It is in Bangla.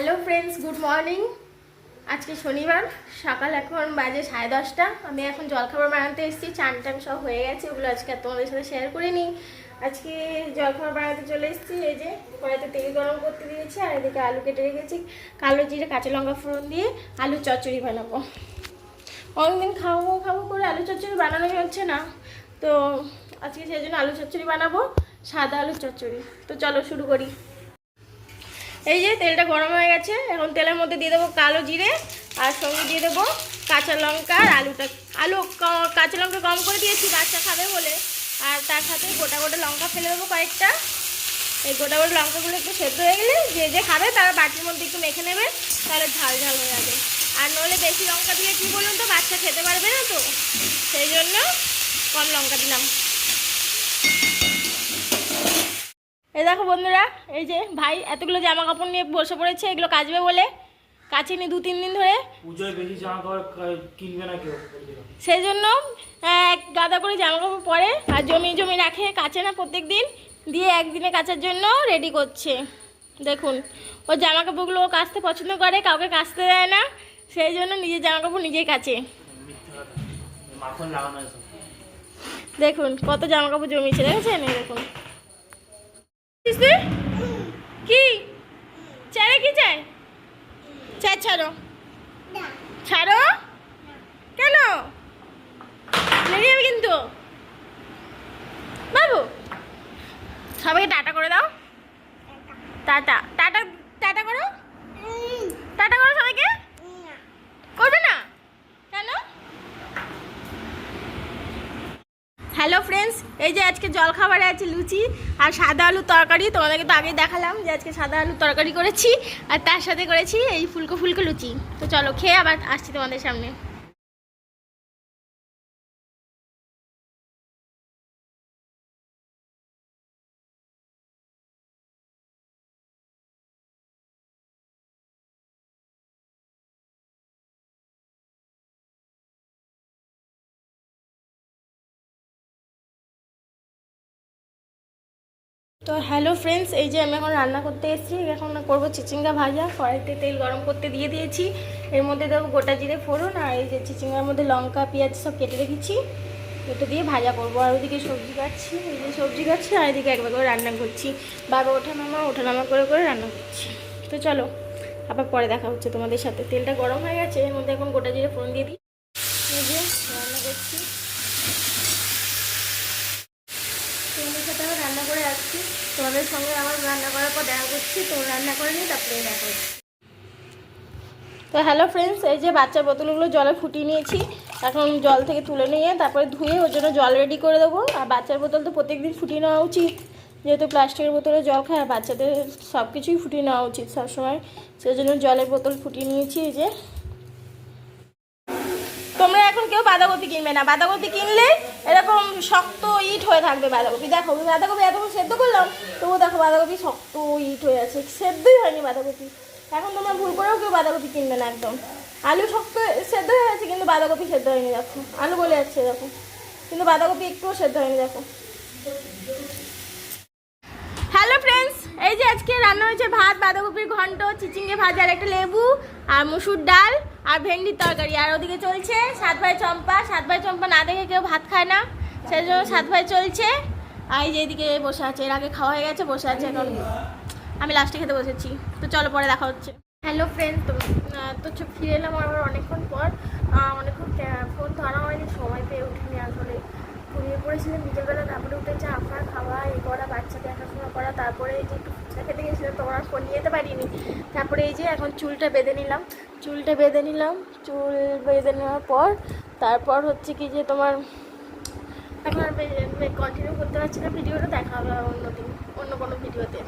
hello friends good morning আজকে শনিবার, সকাল এখন বাজে সাড়ে দশটা। আমি এখন জলখাবার বানাতে এসেছি, চান টান সব হয়ে গেছে ওগুলো আজকে তোমাদের সাথে শেয়ার করে নিই আজকে জলখাবার বানাতে চলে এসেছি, এই যে কড়াইতে তেল গরম করতে দিয়েছি, আর এদিকে আলু কেটে রেখেছি, কালো জিরে, কাঁচা লঙ্কা ফোড়ন দিয়ে আলু চচ্চড়ি বানাবো। অনেকদিন খাব খাব করে আলু চচ্চড়ি বানানো হচ্ছে না, তো আজকে সেই জন্য আলু চচ্চড়ি বানাবো, সাদা আলু চচ্চড়ি। তো চলো শুরু করি। এই যে তেলটা গরম হয়ে গেছে, এখন তেলের মধ্যে দিয়ে দেবো কালো জিরে, আর সঙ্গে দিয়ে দেবো কাঁচা লঙ্কা আর আলুটা। আলু কাঁচা লঙ্কা কম করে দিয়েছি, বাচ্চা খাবে বলে। আর তার সাথে গোটা গোটা লঙ্কা ফেলে দেবো কয়েকটা। এই গোটা গোটা লঙ্কাগুলো একটু সেদ্ধ হয়ে গেলে যে যে খাবে তারা বাটির মধ্যে একটু মেখে নেবে, তাহলে ঝাল ঝাল হয়ে যাবে। আর নইলে বেশি লঙ্কা দিলে কী বলুন তো, বাচ্চা খেতে পারবে না তো? সেই জন্য কম লঙ্কা দিলাম। এই দেখো বন্ধুরা এই যে ভাই এতগুলো জামা কাপড় নিয়ে বসে পড়েছে এগুলো কাচবে বলে। কাচিনি দু তিন দিন ধরে। পুজোয় বেশি জামা কাপড় কিনবে না কেউ সেই জন্য এক গাদা করে জামা কাপড় পরে আর জমি জমি রাখে কাচে না প্রত্যেক দিন দিয়ে একদিনে কাচার জন্য রেডি করছে। দেখুন ও জামা কাপড়গুলো ও কাচতে পছন্দ করে কাউকে কাচতে দেয় না। সেই জন্য নিজের জামা কাপড় নিজেই কাচে। দেখুন কত জামা কাপড় জমিয়েছে দেখেছেন? এই দেখুন? কি চারে কি চাই চাই ছাড়ো ছাড়ো কেন? লেগে যাবে কিন্তু। বাবু সবাইকে টাটা করে দাও। টাটা। টাটা। টাটা করো। টাটা করো সবাইকে করবে না কেন হ্যালো ফ্রেন্ডস এই যে আজকে জলখাবারে আছে লুচি আর সাদা আলু তরকারি। তোমাদেরকে তো আগেই দেখালাম যে আজকে সাদা আলু তরকারি করেছি। আর তার সাথে করেছি এই ফুলকো ফুলকো লুচি। তো চলো, খেয়ে আবার আসছি তোমাদের সামনে। তো হ্যালো ফ্রেন্ডস এই যে আমি এখন রান্না করতে এসেছি, এখন করব চিচিঙ্গা ভাজা। কড়াইতে তেল গরম করতে দিয়ে দিয়েছি। এর মধ্যে দেবো গোটা জিরে ফোড়ন আর এই যে চিচিঙ্গার মধ্যে লঙ্কা, পেঁয়াজ সব কেটে রেখেছি। এটা দিয়ে ভাজা করব। আর ওদিকে সবজি কাটছি, এই যে সবজি কাটছি আর এদিকে একবার করে রান্না করছি। বাবা ওঠানামা ওঠানামা করে করে রান্না করছি। তো চলো, আবার পরে দেখা হচ্ছে তোমাদের সাথে। তেলটা গরম হয়ে গেছে, এর মধ্যে এখন গোটা জিরে ফোড়ন দিয়ে দিই। এই যে রান্না করছি। তোমাদের সাথে আমি রান্না করে আসছি। তোমাদের সঙ্গে আমার রান্না করার পর দেখা করছি। তো রান্না করে নিই, তারপরে দেখা করছি। তো হ্যালো ফ্রেন্ডস এই যে বাচ্চার বোতলগুলো জলে ফুটিয়ে নিয়েছি, এখন জল থেকে তুলে নিয়ে তারপরে ধুয়ে ওর জন্য জল রেডি করে দেবো। আর বাচ্চার বোতল তো প্রত্যেকদিন ফুটিয়ে নেওয়া উচিত, যেহেতু প্লাস্টিকের বোতলে জল খায়, আর বাচ্চাদের সব কিছুই ফুটিয়ে নেওয়া উচিত সবসময়। সেই জন্য জলের বোতল ফুটিয়ে নিয়েছি এই যে। তোমরা এখন কেউ বাঁধাকপি কিনবে না। বাঁধাকপি কিনলে এরকম হয়ে থাকবে, বাঁধাকপি। দেখো, আমি বাঁধাকপি এতক্ষণ সেদ্ধ করলাম তবু দেখো বাঁধাকপি শক্ত ইট হয়ে আছে। সেদ্ধই হয়নি বাঁধাকপি। এখন তোমরা ভুল করেও কেউ বাঁধাকপি কিনবে না একদম। আলু শক্ত সেদ্ধ হয়ে আছে, কিন্তু বাঁধাকপি সেদ্ধ হয়নি, দেখো। আলু বলে যাচ্ছে, দেখো। কিন্তু বাঁধাকপি একটুও সেদ্ধ হয়নি, দেখো। হ্যালো ফ্রেন্ডস এই যে আজকে রান্না হয়েছে ভাত বাঁধাকপির ঘন্ট, চিচিঙ্গে ভাজা, আর একটা লেবু, আর মুসুর ডাল, আর ভেন্ডির তরকারি। আর ওদিকে চলছে সাত ভাই চম্পা। সাত ভাই চম্পা না দেখে কেউ ভাত খায় না। সেই জন্য সাত ভাই চলছে। আর এই যে এদিকে বসে আছে, এর আগে খাওয়া হয়ে গেছে, বসে আছে এখন। আমি লাস্টে খেতে বসেছি। তো চলো পরে দেখা হচ্ছে। হ্যালো ফ্রেন্ড তো তো ফিরে এলাম আবার অনেকক্ষণ পর। অনেকক্ষণ ফোন ধরা হয়নি, সময় পেয়ে উঠিনি আসলে। ঘুমিয়ে পড়েছিলাম, বিকেলবেলা তারপরে উঠে চা ফাঁ খাওয়া এই করা বাচ্চা দেখাশোনা করা, তারপরে এই যে একটু ফুচকা খেতে গেছিলাম তোমার আর ফোন নিয়ে যেতে পারিনি। তারপরে এই যে এখন চুলটা বেঁধে নিলাম, চুলটা বেঁধে নিলাম, চুল বেঁধে নেওয়ার পর, তারপর হচ্ছে কি যে তোমার এখন আর কন্টিনিউ করতে পারছি না ভিডিওটা দেখা হবে অন্য দিন অন্য কোনো ভিডিওতে।